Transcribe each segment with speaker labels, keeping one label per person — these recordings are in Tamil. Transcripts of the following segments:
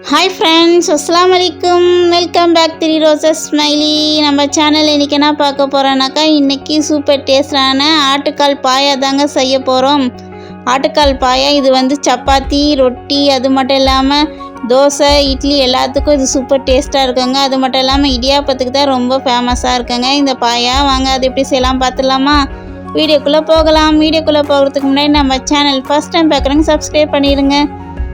Speaker 1: ஹாய் ஃப்ரெண்ட்ஸ் அஸ்லாம் அலைக்கும் welcome back three roses smiley நம்ம சேனல் இன்றைக்கி என்ன பார்க்க போகிறோன்னாக்கா இன்றைக்கி சூப்பர் டேஸ்டான ஆட்டுக்கால் பாயா தாங்க செய்ய போகிறோம் ஆட்டுக்கால் பாயா இது வந்து சப்பாத்தி ரொட்டி அது மட்டும் இல்லாமல் தோசை இட்லி எல்லாத்துக்கும் இது சூப்பர் டேஸ்ட்டாக இருக்குங்க. அது மட்டும் இல்லாமல் இடியாப்பத்துக்கு தான் ரொம்ப ஃபேமஸாக இருக்குங்க. இந்த பாயா வாங்க அது எப்படி செய்யலாம் பார்த்துலாமா வீடியோக்குள்ளே போகலாம். வீடியோக்குள்ளே போகிறதுக்கு முன்னாடி நம்ம சேனல் ஃபஸ்ட் டைம் பார்க்குறேங்க சப்ஸ்கிரைப் பண்ணிடுங்க.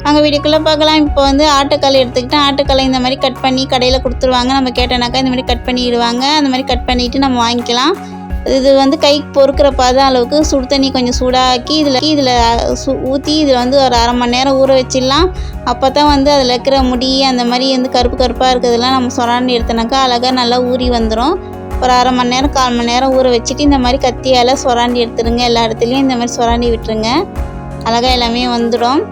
Speaker 1: அங்கே வீடுக்குள்ளே பார்க்கலாம். இப்போ வந்து ஆட்டுக்கால் எடுத்துக்கிட்டால் ஆட்டுக்காலை இந்த மாதிரி கட் பண்ணி கடையில் கொடுத்துருவாங்க. நம்ம கேட்டோனாக்கா இந்த மாதிரி கட் பண்ணிடுவாங்க. அந்த மாதிரி கட் பண்ணிவிட்டு நம்ம வாங்கிக்கலாம். இது வந்து கைக்கு பொறுக்கிற பாத அளவுக்கு சுடு தண்ணி கொஞ்சம் சூடாக்கி இதில் இதில் சு ஊற்றி இதில் வந்து ஒரு அரை மணி நேரம் ஊற வச்சிடலாம். அப்போ தான் வந்து அதில் இருக்கிற முடி அந்த மாதிரி வந்து கருப்பு கருப்பாக இருக்கிறதெல்லாம் நம்ம சொராண்டி எடுத்தோனாக்கா அழகாக நல்லா ஊறி வந்துடும் ஒரு அரை மணி நேரம் கால் மணி நேரம் ஊற வச்சுட்டு இந்த மாதிரி கத்தியால் சொராண்டி எடுத்துருங்க. எல்லா இடத்துலையும் இந்த மாதிரி சொராண்டி விட்டுருங்க. அழகாக எல்லாமே வந்துடும்.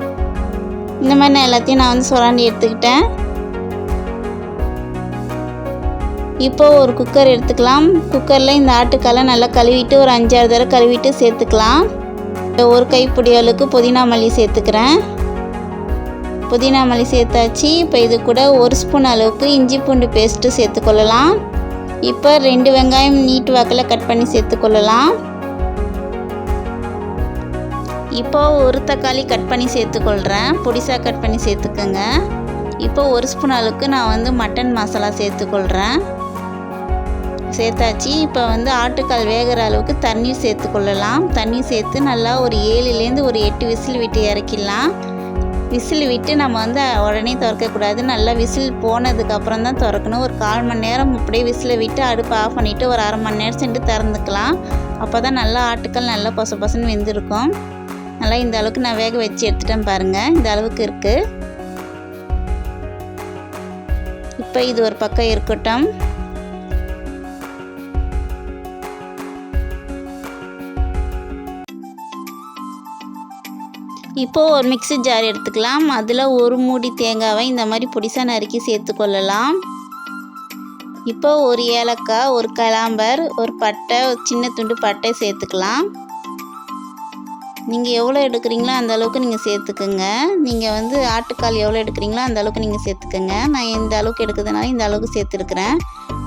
Speaker 1: இந்த மாதிரி நான் எல்லாத்தையும் நான் வந்து சுரண்டி எடுத்துக்கிட்டேன். இப்போ ஒரு குக்கர் எடுத்துக்கலாம். குக்கரில் இந்த ஆட்டுக்காலை நல்லா கழுவிட்டு ஒரு அஞ்சாறு தடவை கழுவிட்டு சேர்த்துக்கலாம். ஒரு கைப்பிடி அளவுக்கு புதினா மல்லி சேர்த்துக்கிறேன். புதினா மல்லி சேர்த்தாச்சு. இப்போ இது கூட ஒரு ஸ்பூன் அளவுக்கு இஞ்சி பூண்டு பேஸ்ட்டு சேர்த்துக்கொள்ளலாம். இப்போ ரெண்டு வெங்காயம் நீட்டு வாக்கில் கட் பண்ணி சேர்த்துக்கொள்ளலாம். இப்போ ஒரு தக்காளி கட் பண்ணி சேர்த்துக்கொள்கிறேன் பொடிசாக கட் பண்ணி சேர்த்துக்கோங்க. இப்போ ஒரு ஸ்பூன் அளவுக்கு நான் வந்து மட்டன் மசாலா சேர்த்துக்கொள்கிறேன் சேர்த்தாச்சு. இப்போ வந்து ஆட்டுக்கால் வேகிற அளவுக்கு தண்ணி சேர்த்துக்கொள்ளலாம். தண்ணி சேர்த்து நல்லா ஒரு ஏழுலேருந்து ஒரு எட்டு விசில் விட்டு இறக்கிடலாம். விசில் விட்டு நம்ம வந்து உடனே திறக்கக்கூடாது. நல்லா விசில் போனதுக்கப்புறம் தான் திறக்கணும். ஒரு கால் மணி நேரம் அப்படியே விசிலை விட்டு அடுப்பை ஆஃப் பண்ணிவிட்டு ஒரு அரை மணி நேரம் சென்று திறந்துக்கலாம். அப்போ தான் நல்லா ஆட்டுக்கால் நல்லா பொச பொசன்னு வெந்திருக்கும். நல்லா இந்த அளவுக்கு நான் வேக வச்சு எடுத்துட்டேன் பாருங்கள் இந்த அளவுக்கு இருக்குது இப்போ இது ஒரு பக்கம் இருக்கட்டும். இப்போது ஒரு மிக்ஸி ஜார் எடுத்துக்கலாம். அதில் ஒரு மூடி தேங்காவை இந்த மாதிரி பொடிசாக நறுக்கி சேர்த்துக்கொள்ளலாம் இப்போ ஒரு ஏலக்காய் ஒரு கலாம்பர் ஒரு பட்டை ஒரு சின்ன துண்டு பட்டை சேர்த்துக்கலாம். நீங்கள் எவ்வளோ எடுக்கிறீங்களோ அந்த அளவுக்கு நீங்கள் சேர்த்துக்குங்க. நீங்கள் வந்து ஆட்டுக்கால் எவ்வளோ எடுக்கிறீங்களோ அந்த அளவுக்கு நீங்கள் சேர்த்துக்குங்க. நான் இந்த அளவுக்கு எடுக்கிறதுனால இந்த அளவுக்கு சேர்த்துருக்குறேன்.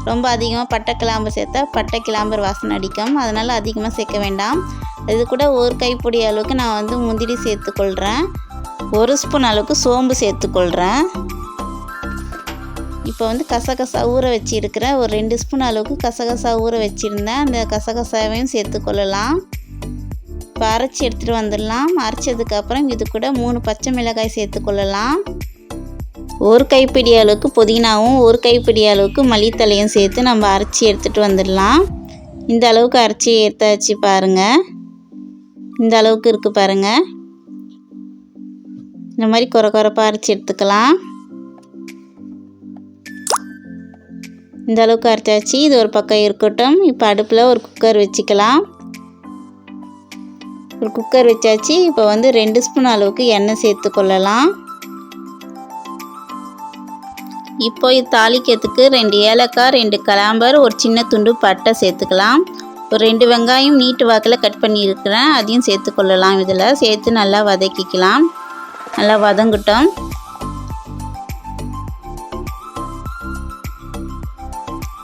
Speaker 1: ரொம்ப அதிகமாக பட்டை கிளாம்பு சேர்த்தா பட்டை கிளாம்பர் வாசனை அடிக்கும். அதனால் அதிகமாக சேர்க்க வேண்டாம். இது கூட ஒரு கைப்பிடி அளவுக்கு நான் வந்து முந்திரி சேர்த்துக்கொள்கிறேன் ஒரு ஸ்பூன் அளவுக்கு சோம்பு சேர்த்துக்கொள்கிறேன் இப்போ வந்து கசகசா ஊற வச்சுருக்கிற ஒரு ரெண்டு ஸ்பூன் அளவுக்கு கசகசா ஊற வச்சுருந்தேன். அந்த கசகசாவையும் சேர்த்துக்கொள்ளலாம். இப்போ அரைச்சி எடுத்துகிட்டு வந்துடலாம். அரைச்சதுக்கப்புறம் இது கூட மூணு பச்சை மிளகாய் சேர்த்துக்கொள்ளலாம் ஒரு கைப்பிடி அளவுக்கு புதினாவும் ஒரு கைப்பிடி அளவுக்கு மல்லித்தலையும் சேர்த்து நம்ம அரைச்சி எடுத்துகிட்டு வந்துடலாம். இந்த அளவுக்கு அரைச்சி எடுத்தாச்சு பாருங்கள் இந்த அளவுக்கு இருக்குது பாருங்கள் இந்த மாதிரி குறை குறைப்பாக அரைச்சி எடுத்துக்கலாம். இந்த அளவுக்கு அரைச்சாச்சு. இது ஒரு பக்கம் இருக்கட்டும். இப்போ அடுப்பில் ஒரு குக்கர் வச்சுக்கலாம். ஒரு குக்கர் வச்சாச்சு. இப்போ வந்து ரெண்டு ஸ்பூன் அளவுக்கு எண்ணெய் சேர்த்து கொள்ளலாம். இப்போ தாளிக்கிறதுக்கு ரெண்டு ஏலக்காய் ரெண்டு கலாம்பர் ஒரு சின்ன துண்டு பட்டை சேர்த்துக்கலாம். ஒரு ரெண்டு வெங்காயம் நீட்டு வாக்கில் கட் பண்ணியிருக்கிறேன். அதையும் சேர்த்து கொள்ளலாம் இதில். சேர்த்து நல்லா வதக்கிக்கலாம். நல்லா வதங்கட்டும்.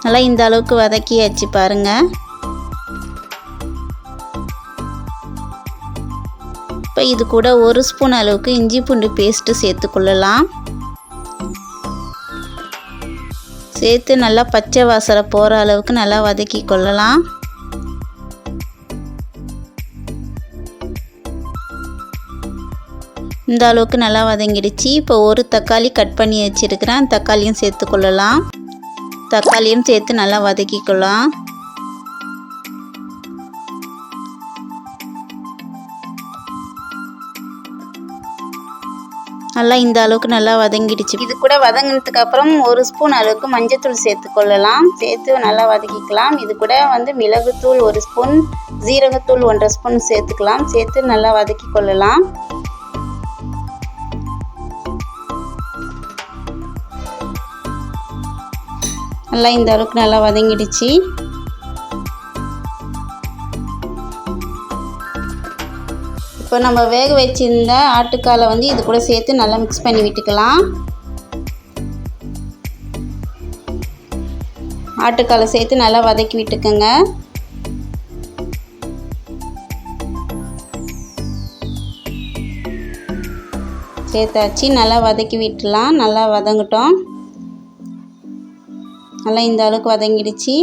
Speaker 1: நல்லா இந்த அளவுக்கு வதக்கியாச்சு பாருங்கள் இப்போ இது கூட ஒரு ஸ்பூன் அளவுக்கு இஞ்சி பூண்டு பேஸ்ட்டு சேர்த்துக்கொள்ளலாம் சேர்த்து நல்லா பச்சை வாசலை போகிற அளவுக்கு நல்லா வதக்கி கொள்ளலாம். இந்த அளவுக்கு நல்லா வதங்கிடுச்சு. இப்போ ஒரு தக்காளி கட் பண்ணி வச்சுருக்கிறேன். தக்காளியும் சேர்த்து கொள்ளலாம். தக்காளியும் சேர்த்து நல்லா வதக்கிக்கலாம் நல்லா இந்த அளவுக்கு நல்லா வதங்கிடுச்சு. இது கூட வதங்கினதுக்கு அப்புறம் ஒரு ஸ்பூன் அளவுக்கு மஞ்சத்தூள் சேர்த்து கொள்ளலாம். சேர்த்து நல்லா வதக்கிக்கலாம். இது கூட வந்து மிளகுத்தூள் ஒரு ஸ்பூன் ஜீரகத்தூள் ஒன்றரை ஸ்பூன் சேர்த்துக்கலாம். சேர்த்து நல்லா வதக்கி கொள்ளலாம். நல்லா இந்த அளவுக்கு நல்லா வதங்கிடுச்சு. இப்போ நம்ம வேக வச்சிருந்த ஆட்டுக்காலை வந்து இது கூட சேர்த்து நல்லா மிக்ஸ் பண்ணி விட்டுக்கலாம். ஆட்டுக்காலை சேர்த்து நல்லா வதக்கி விட்டுக்கோங்க. சேர்த்தாச்சு நல்லா வதக்கி விட்டுலாம் நல்லா வதங்கட்டும். நல்லா இந்த அளவுக்கு வதங்கிடுச்சு.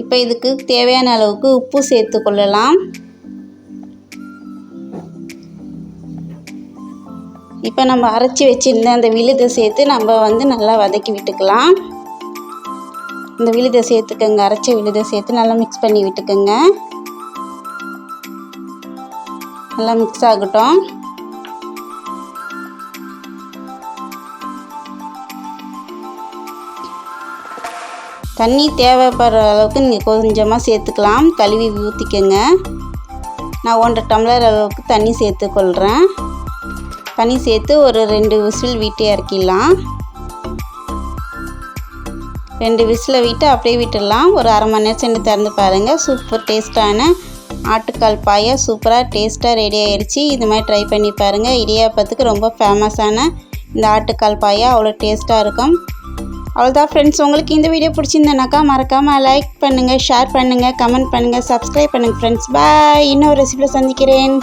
Speaker 1: இப்போ இதுக்கு தேவையான அளவுக்கு உப்பு சேர்த்து கொள்ளலாம். இப்போ நம்ம அரைச்சி வச்சுருந்த அந்த விழுதை சேர்த்து நம்ம வந்து நல்லா வதக்கி விட்டுக்கலாம். இந்த விழுதை சேர்த்துக்கோங்க அரைச்ச விழுதை சேர்த்து நல்லா மிக்ஸ் பண்ணி விட்டுக்கோங்க. நல்லா மிக்ஸ் ஆகட்டும். தண்ணி தேவைப்படுற அளவுக்கு நீங்கள் கொஞ்சமாக சேர்த்துக்கலாம். கழுவி ஊற்றிக்கோங்க நான் ஒன்றரை டம்ளர் அளவுக்கு தண்ணி சேர்த்துக்கொள்கிறேன் தண்ணி சேர்த்து ஒரு ரெண்டு விசில் விட்டு இறக்கிடலாம். ரெண்டு விசிலை விட்டு அப்படியே விட்டுடலாம். ஒரு அரை மணி நேரம் சென்று திறந்து பாருங்கள் சூப்பர் டேஸ்ட்டான ஆட்டுக்கால் பாயா சூப்பராக டேஸ்ட்டாக ரெடி ஆயிடுச்சு இது மாதிரி ட்ரை பண்ணி பாருங்கள் இடியாப்பத்துக்கு ரொம்ப ஃபேமஸான இந்த ஆட்டுக்கால் பாயா அவ்வளோ டேஸ்ட்டாக இருக்கும். அவ்வளோதான் ஃப்ரெண்ட்ஸ் உங்களுக்கு இந்த வீடியோ பிடிச்சிருந்தனாக்கா மறக்காமல் லைக் பண்ணுங்கள் ஷேர் பண்ணுங்கள் கமெண்ட் பண்ணுங்கள் சப்ஸ்கிரைப் பண்ணுங்கள் ஃப்ரெண்ட்ஸ் பாய் இன்னொரு ரெசிபியில் சந்திக்கிறேன்.